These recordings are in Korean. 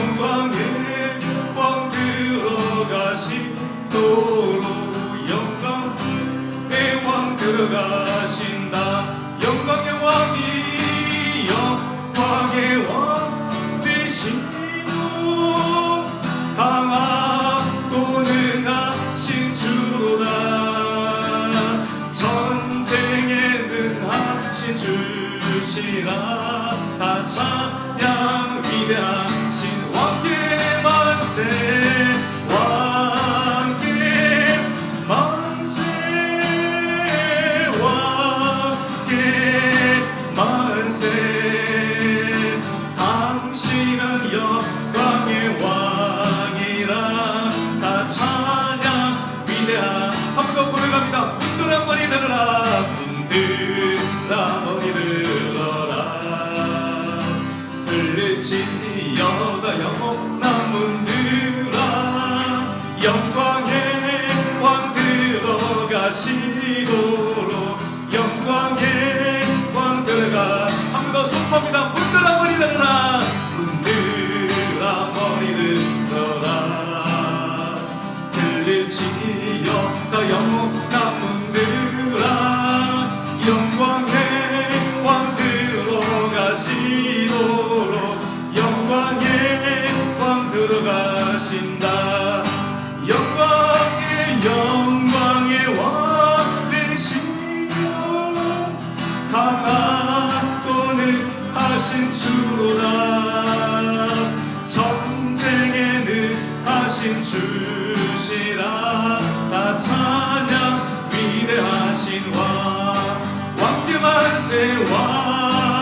영광을 왕 들어가신 또 If you 하신 주라. 전쟁에는 하신 주시라. 나 찬양 미래하신 왕 왕께 만세 왕.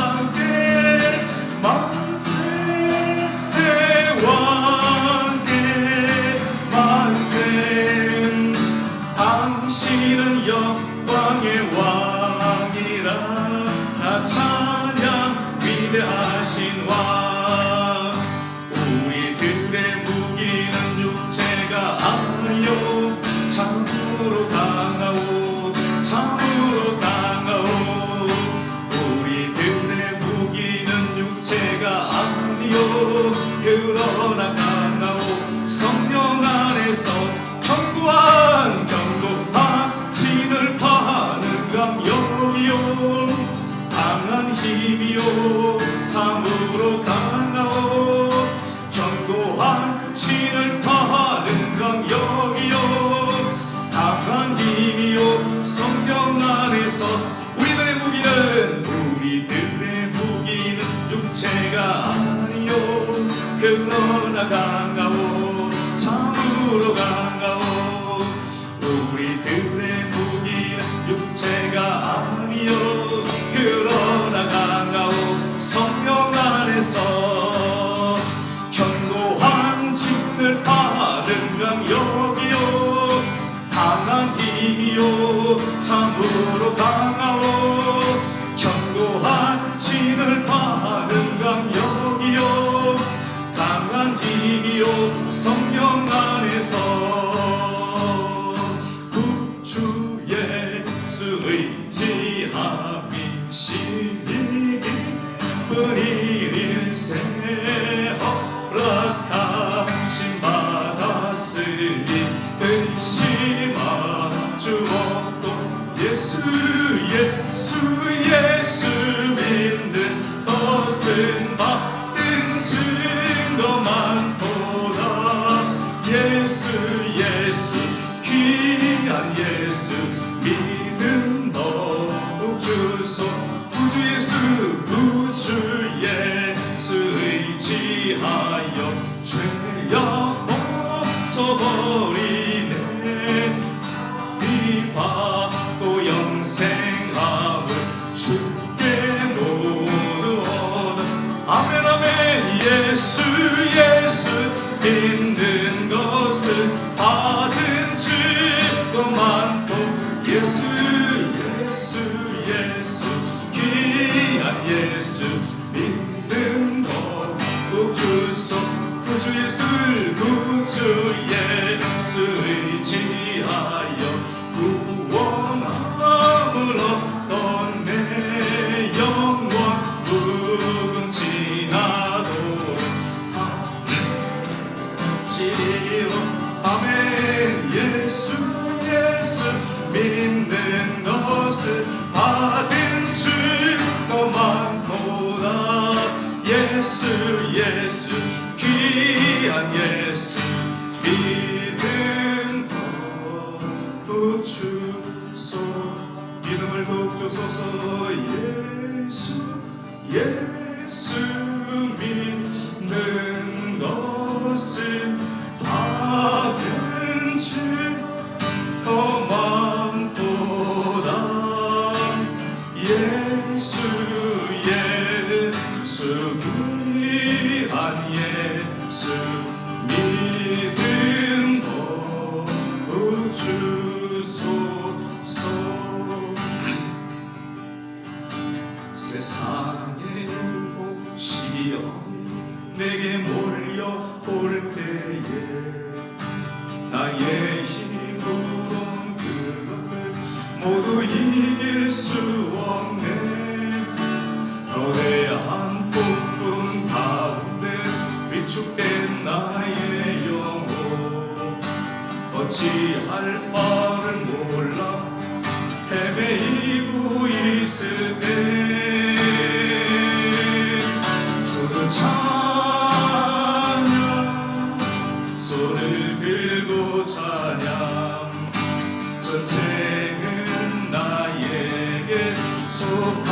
참으로나 강가오 참으로 강가오 우리들의 무기 육체가 아니요. 그러나 강가오 성령 안에서 견고한 주을 받은 감여기요. 강한 힘이요. 참으로 강하오 예수의 Yesu, Yesu, Yesu. 모두 이길 수 없네. 너의 한 뿜뿜 가운데 위축된 나의 영혼. 어찌할 바를 몰라. 헤매이고 있을 때 so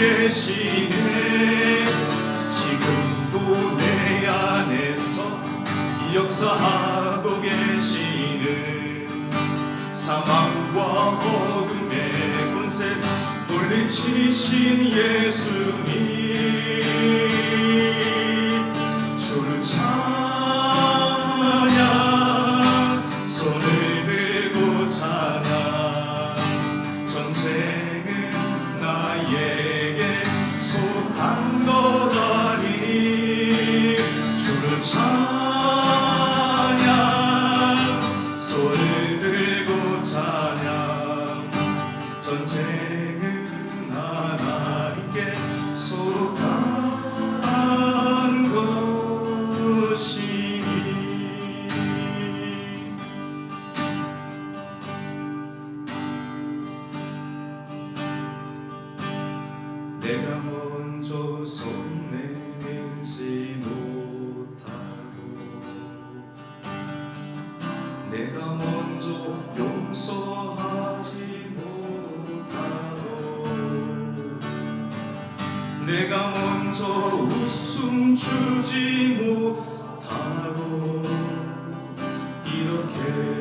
계시네 지금도 내 안에서 역사하고 계시네. 사망과 어둠의 권세 돌리치신 예수님. 내가 먼저 용서하지 못하고 내가 먼저 웃음 주지 못하고 이렇게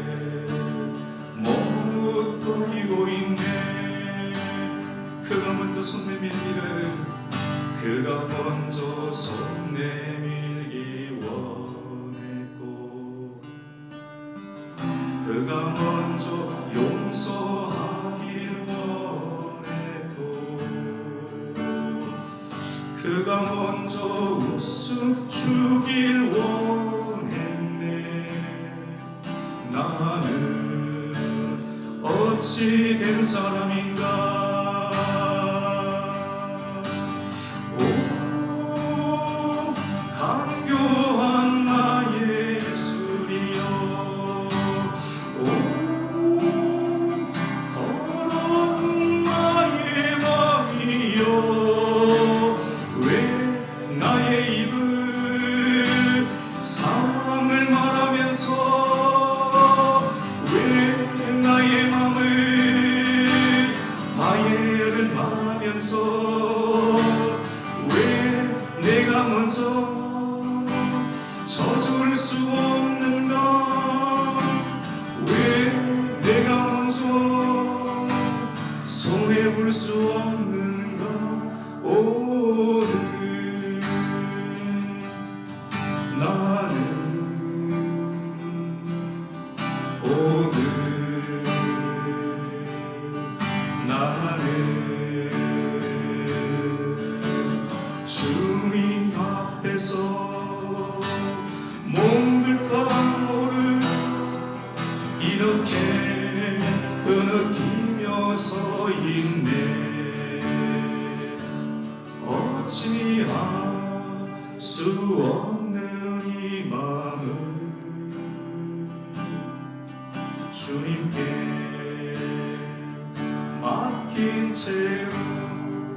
그가 먼저 용서하길 원해도 그가 먼저 웃음 주 수 없는 이 마음을 주님께 맡긴 채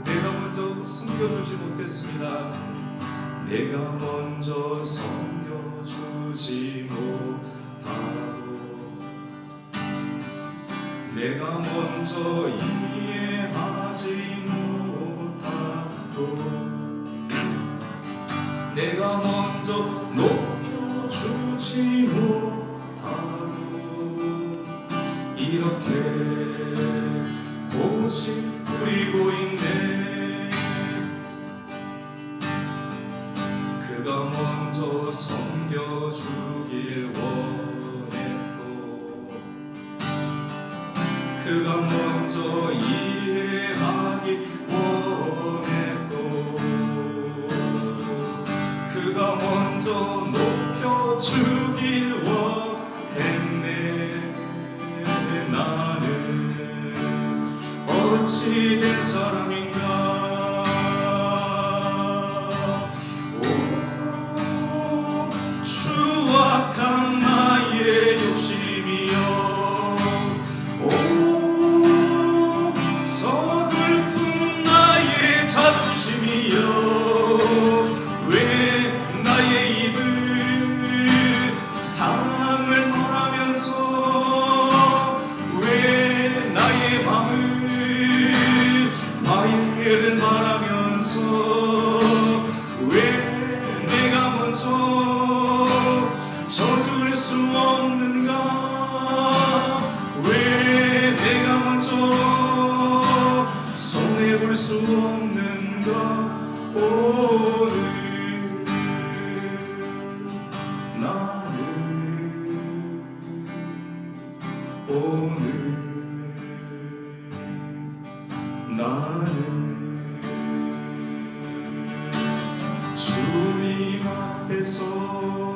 내가 먼저 숨겨주지 못했습니다. 내가 먼저 섬겨주지 못하고 내가 먼저 이해하지 못하고 내가 먼저 높여주지 못하고 이렇게 고집 부리고 있네. 그가 먼저 섬겨주길 원했고 그가 먼저 이해하기 높여주길 원했네. 나는 어찌 된 사람인가 주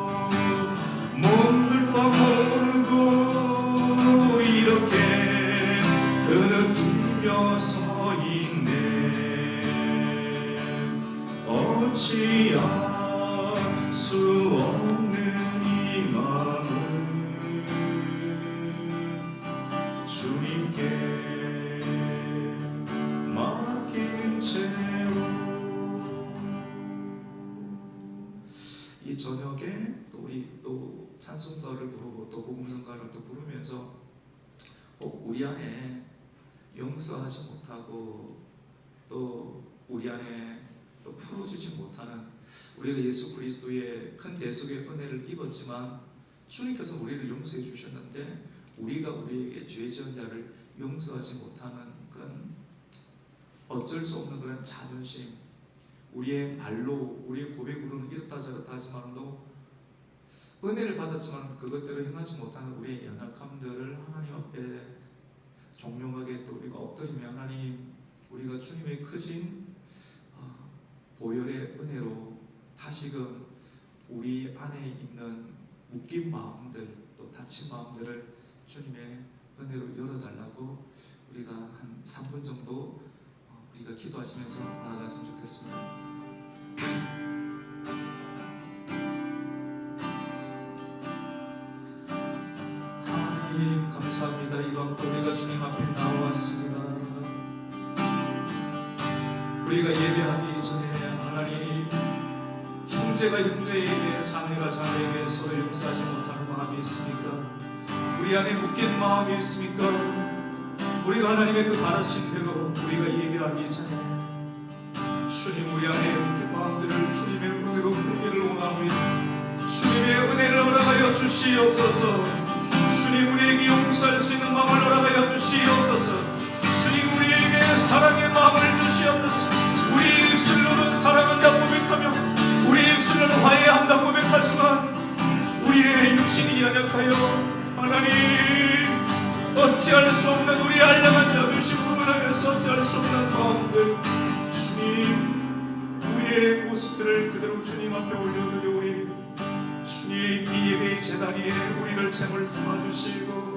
저녁에 또 우리 또 찬송가를 부르고 또 복음성가를 또 부르면서 꼭 우리 안에 용서하지 못하고 또 우리 안에 또 풀어주지 못하는 우리가 예수 그리스도의 큰 대속의 은혜를 입었지만 주님께서 우리를 용서해 주셨는데 우리가 우리에게 죄 지은 자를 용서하지 못하는 그런 어쩔 수 없는 그런 자존심 우리의 말로 우리의 고백으로는 이렇다 저렇다 하지만도 은혜를 받았지만 그것대로 행하지 못하는 우리의 연약함들을 하나님 앞에 종용하게 또 우리가 엎드리며 하나님 우리가 주님의 크신 어, 보혈의 은혜로 다시금 우리 안에 있는 묶인 마음들 또 다친 마음들을 주님의 은혜로 열어달라고 우리가 한 3분 정도 어, 우리가 기도하시면서 나아갔으면 좋겠습니다. 하나님 감사합니다. 이번 우리가 주님 앞에 나왔습니다. 우리가 예배하기 전에 하나님 형제가 형제에게 자매가 자매에게 서로 용서하지 못하는 마음이 있습니까? 우리 안에 묶인 마음이 있습니까? 우리가 하나님의 그 가르침대로 우리가 예배하기 전에 주님 우리 안에 묶인 마음들을 주님의 은혜로 풀기를 원하오니 주님의 은혜를 허락하여 주시옵소서. 주님 우리에게 용서할 수 있는 마음을 허락하여 주시옵소서. 주님 우리에게 사랑의 마음을 주시옵소서. 우리 입술로는 사랑한다 고백하며 우리 입술로는 화해한다 고백하지만 우리의 육신이 연약하여 하나님 어찌할 수 없는 없는 가운데 주님 우리의 모습들을 그대로 주님 앞에 올려드려오니 주님 이 예배 재단 위에 우리를 제물 삼아주시고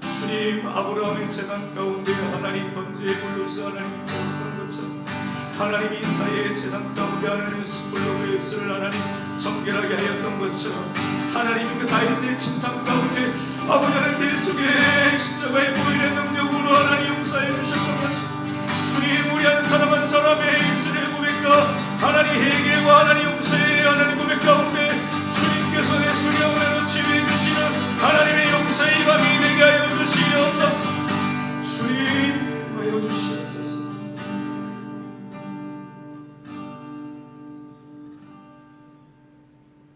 주님 아브라함의 재단 가운데 하나님 번지에 불로서 하나님 거룩한 것처럼 하나님 이사의 재단 가운데 하나님 숯불로 그 입술을 하나님 정결하게 하였던 것처럼 하나님 그 다윗의 침상 가운데 아버지 하나님 내 속에 십자가의 보일의 능력으로 하나님 용서해 주셨던 예수님 우리 한 사람 한 사람의 입술의 고백과 하나님 회개와 하나님 용서의 하나님 고백 가운데 주님께서 예수님의 오늘 지배해 주시는 하나님의